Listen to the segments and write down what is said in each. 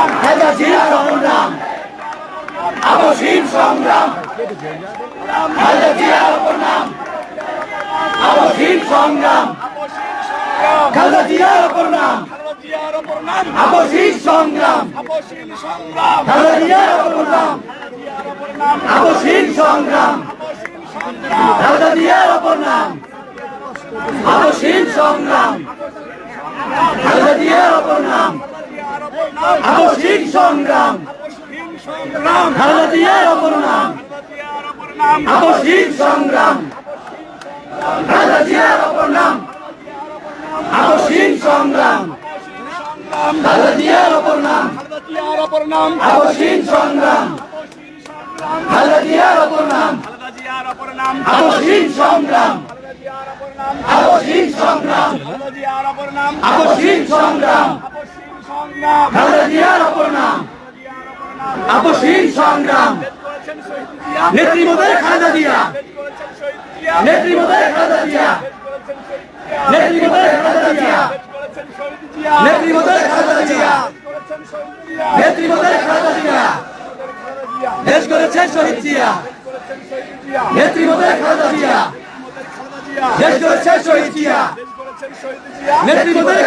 সংগ্রাম হেজাজিয়া রহমান আবশীল সংগ্রাম। হেজাজিয়া রহমান আবশীল সংগ্রাম। খালেদিয়ার উপর নাম আবশীল সংগ্রাম। খালেদিয়ার উপর নাম আবশীল সংগ্রাম। খালেদিয়ার উপর নাম আবশীল সংগ্রাম। খালেদিয়ার উপর নাম অসীম সংগ্রাম। নাম। অসীম সংগ্রাম। খালেদা জিয়ার অপর নাম। অসীম সংগ্রাম। খালেদা জিয়ার অপর নাম। অসীম সংগ্রাম। খালেদা জিয়ার অপর নাম। অসীম সংগ্রাম। সংগ্রাম। খালেদা জিয়ার অপর নাম। অসীম সংগ্রাম। নেত্রী মোদের খালেদা জিয়া। নেত্রী মোদের খালেদা জিয়া। নেত্রী মোদের খালেদা জিয়া। নেত্রী মোদের খালেদা জিয়া। নেত্রী মোদের খালেদা জিয়া। দেশ করেছে শহীদ জিয়া। নেত্রী মোদের খালেদা জিয়া। দেশ করেছে শহীদ জিয়া। নেত্রী মোদের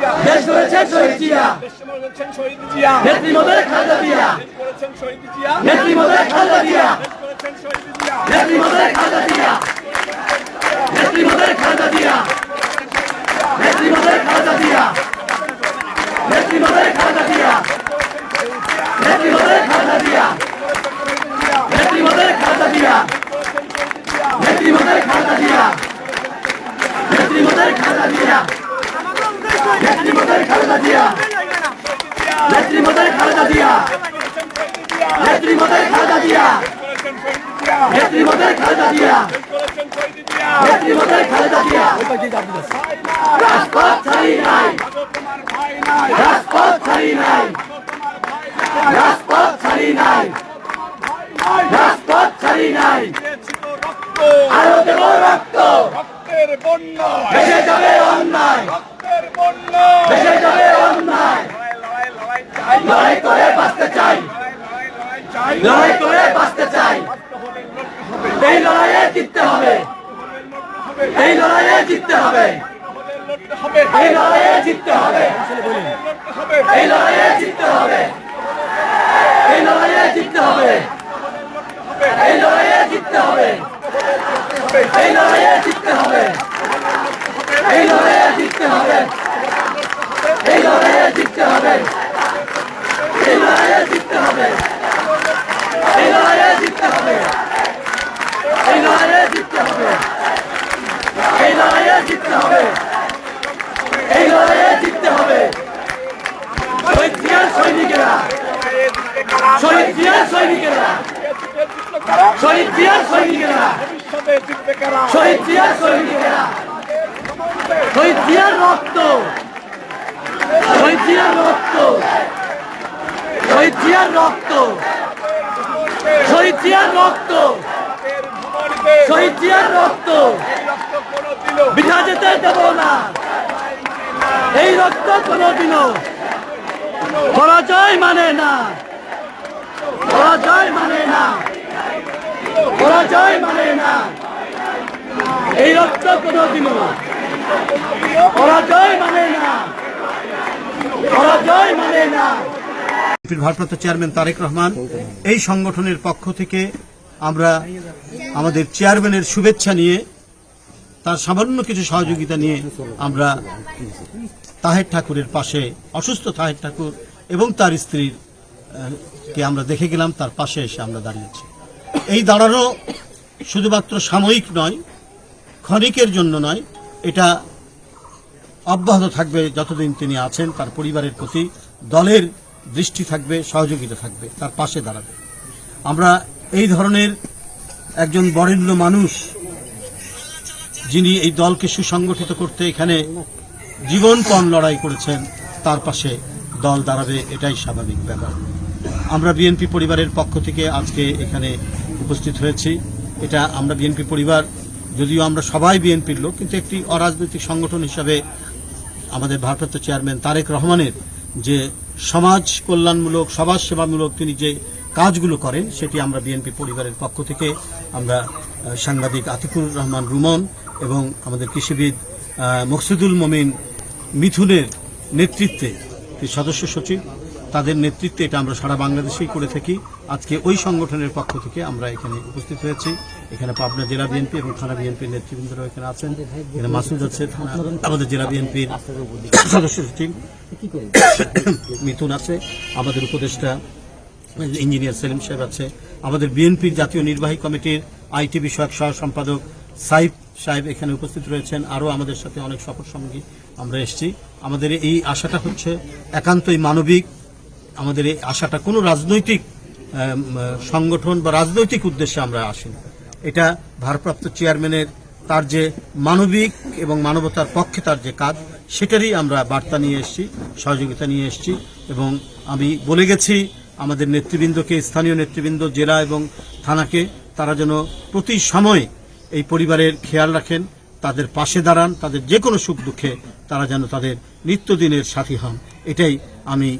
দেশ করেছে শহীদ জিয়া নেত্রী মোদের খালেদা জিয়া নেত্রী মোদের খালেদা জিয়া নেত্রী মোদের খালেদা জিয়া নেত্রী মোদের খালেদা জিয়া নেত্রী মোদের খালেদা জিয়া নেত্রী মোদের খালেদা জিয়া নেত্রী মোদের খালেদা জিয়া নেত্রী মোদের খালেদা জিয়া নেত্রী মোদের খালেদা জিয়া নেত্রী মোদের খালেদা জিয়া নেত্রী মোদের খালেদা জিয়া। নেত্রী মোদের খালেদা জিয়া। নেত্রী মোদের খালেদা জিয়া। নেত্রী মোদের খালেদা জিয়া। নেত্রী মোদের খালেদা জিয়া। রাজপথ ছাড়ি নাই। রাজপথ ছাড়ি নাই। রাজপথ ছাড়ি নাই। রাজপথ ছাড়ি নাই। আরও দেব রক্ত। রক্তের বন্যা ভেসে যাবে অন্যায়। লড়াই করে বাঁচতে চাই। লড়াই করে বাঁচতে চাই। এই লড়াইয়ে জিততে হবে। এই লড়াইয়ে জিততে হবে এই লড়াইয়ে জিততে হবে এই লড়াইয়ে জিততে হবে এই লড়াইয়ে জিততে হবে এই লড়াইয়ে জিততে হবে এই লড়াইয়ে জিততে হবে এই লড়াইয়ে জিততে হবে। এই লড়াইয়ে জিততে হবে। শহীদ জিয়ার সৈনিকেরা। শহীদ জিয়ার সৈনিকেরা। শহীদ জিয়ার সৈনিকেরা। শহীদ জিয়ার সৈনিকেরা। রক্ত। রক্ত। রক্ত। বিঠা যেতে দেব না। এই রক্ত কোনোদিনও পরাজয় মানে না। পরাজয় মানে না। পরাজয় মানে না। এই রক্ত কোনোদিনও পরাজয় মানে না। পরাজয় মানে না। ভারপ্রাপ্ত চেয়ারম্যান তারেক রহমান, এই সংগঠনের পক্ষ থেকে আমরা আমাদের চেয়ারম্যানের শুভেচ্ছা নিয়ে তার সামান্য কিছু সহযোগিতা নিয়ে আমরা তাহের ঠাকুরের পাশে, অসুস্থ তাহের ঠাকুর এবং তার স্ত্রীর কে আমরা দেখে গেলাম, তার পাশে এসে আমরা দাঁড়িয়েছি। এই দাঁড়ানো শুধুমাত্র সাময়িক নয়, ক্ষণিকের জন্য নয়, এটা অব্যাহত থাকবে যতদিন তিনি আছেন, তার পরিবারের প্রতি দলের দৃষ্টি থাকবে, সহযোগিতা থাকবে, তার পাশে দাঁড়াবে। আমরা এই ধরনের একজন বরেণ্য মানুষ যিনি এই দলকে সুসংগঠিত করতে এখানে জীবনপণ লড়াই করেছেন, তার পাশে দল দাঁড়াবে, এটাই স্বাভাবিক ব্যাপার। আমরা বিএনপি পরিবারের পক্ষ থেকে আজকে এখানে উপস্থিত হয়েছি। এটা আমরা বিএনপি পরিবার, যদিও আমরা সবাই বিএনপির লোক, কিন্তু একটি অরাজনৈতিক সংগঠন হিসাবে আমাদের ভারপ্রাপ্ত চেয়ারম্যান তারেক রহমানের যে সমাজ কল্যাণমূলক, সমাজ সেবামূলক তিনি যে কাজগুলো করেন, সেটি আমরা বিএনপি পরিবারের পক্ষ থেকে আমরা সাংবাদিক আতিকুর রহমান রুমন এবং আমাদের কৃষিবিদ মকসুদুল মমিন মিথুনের নেতৃত্বে সদস্য সচিব, তাদের নেতৃত্বে এটা আমরা সারা বাংলাদেশেই করে থাকি। আজকে ওই সংগঠনের পক্ষ থেকে আমরা এখানে উপস্থিত হয়েছি। এখানে পাবনা জেলা বিএনপি এবং থানা বিএনপির নেতৃবৃন্দরাও এখানে আছেন। এখানে মাসুদ আছে আমাদের জেলা বিএনপির সদস্য সচিব, মিথুন আছে, আমাদের উপদেষ্টা ইঞ্জিনিয়ার সেলিম সাহেব আছে, আমাদের বিএনপির জাতীয় নির্বাহী কমিটির আইটি বিষয়ক সহ সম্পাদক সাইফ সাহেব এখানে উপস্থিত রয়েছেন, আরও আমাদের সাথে অনেক সফর সঙ্গী আমরা এসেছি। আমাদের এই আশাটা হচ্ছে একান্তই মানবিক, আমাদের এই আশাটা কোনো রাজনৈতিক সংগঠন বা রাজনৈতিক উদ্দেশ্যে আমরা আসিনি। এটা ভারপ্রাপ্ত চেয়ারম্যানের তার যে মানবিক এবং মানবতার পক্ষে তার যে কাজ, সেটারই আমরা বার্তা নিয়ে এসেছি, সহযোগিতা নিয়ে এসেছি এবং আমি বলে গেছি, আমাদের নেতৃবৃন্দকে, স্থানীয় নেতৃবৃন্দ, জেলা এবং থানাকে, তারা যেন প্রতি সময় এই পরিবারের খেয়াল রাখেন তাদের পাশে দাঁড়ান তাদের যে কোনো সুখ দুঃখে তারা যেন তাদের নিত্যদিনের সাথী হন। এটাই আমি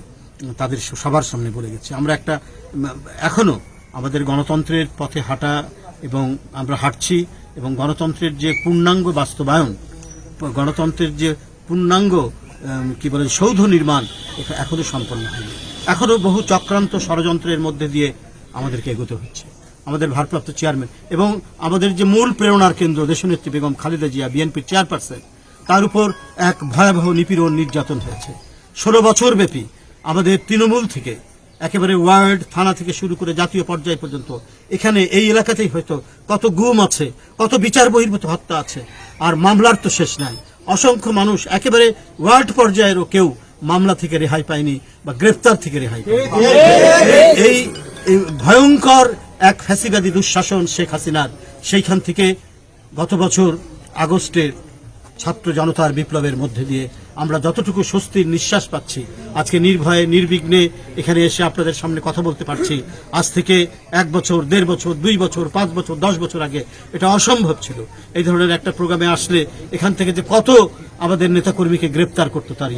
তাদের সবার সামনে বলে গেছি। আমরা একটা উম, এখনও আমাদের গণতন্ত্রের পথে হাঁটা এবং আমরা হাঁটছি এবং গণতন্ত্রের যে পূর্ণাঙ্গ বাস্তবায়ন গণতন্ত্রের যে পূর্ণাঙ্গ কি বলে সৌধ নির্মাণ এটা এখনও সম্পন্ন হয়নি। এখনও বহু চক্রান্ত ষড়যন্ত্রের মধ্যে দিয়ে আমাদেরকে এগোতে হচ্ছে। আমাদের ভারপ্রাপ্ত চেয়ারম্যান এবং আমাদের যে মূল প্রেরণার কেন্দ্র দেশনেত্রী বেগম খালেদা জিয়া, বিএনপির চেয়ারপারসন, তার উপর এক ভয়াবহ নিপীড়ন নির্যাতন হয়েছে। ষোলো বছর ব্যাপী আমাদের তৃণমূল থেকে, একেবারে ওয়ার্ড থানা থেকে শুরু করে জাতীয় পর্যায় পর্যন্ত, এখানে এই এলাকাতেই হয়তো কত গুম আছে, কত বিচার বহির্ভূত হত্যা আছে, আর মামলার তো শেষ নাই। অসংখ্য মানুষ একেবারে ওয়ার্ড পর্যায়েরও কেউ মামলা থেকে রেহাই পায়নি বা গ্রেফতার থেকে রেহাই এই ভয়ঙ্কর এক ফ্যাসিবাদী দুঃশাসন শেখ হাসিনার। সেইখান থেকে গত বছর আগস্টের ছাত্র জনতার বিপ্লবের মধ্যে দিয়ে আমরা যতটুকু স্বস্তির নিঃশ্বাস পাচ্ছি, আজকে নির্ভয়ে, নির্বিঘ্নে এখানে এসে আপনাদের সামনে কথা বলতে পারছি। আজ থেকে এক বছর, দেড় বছর, দুই বছর, পাঁচ বছর, দশ বছর আগে এটা অসম্ভব ছিল। এই ধরনের একটা প্রোগ্রামে আসলে এখান থেকে যে কত আমাদের নেতাকর্মীকে গ্রেপ্তার করতো তার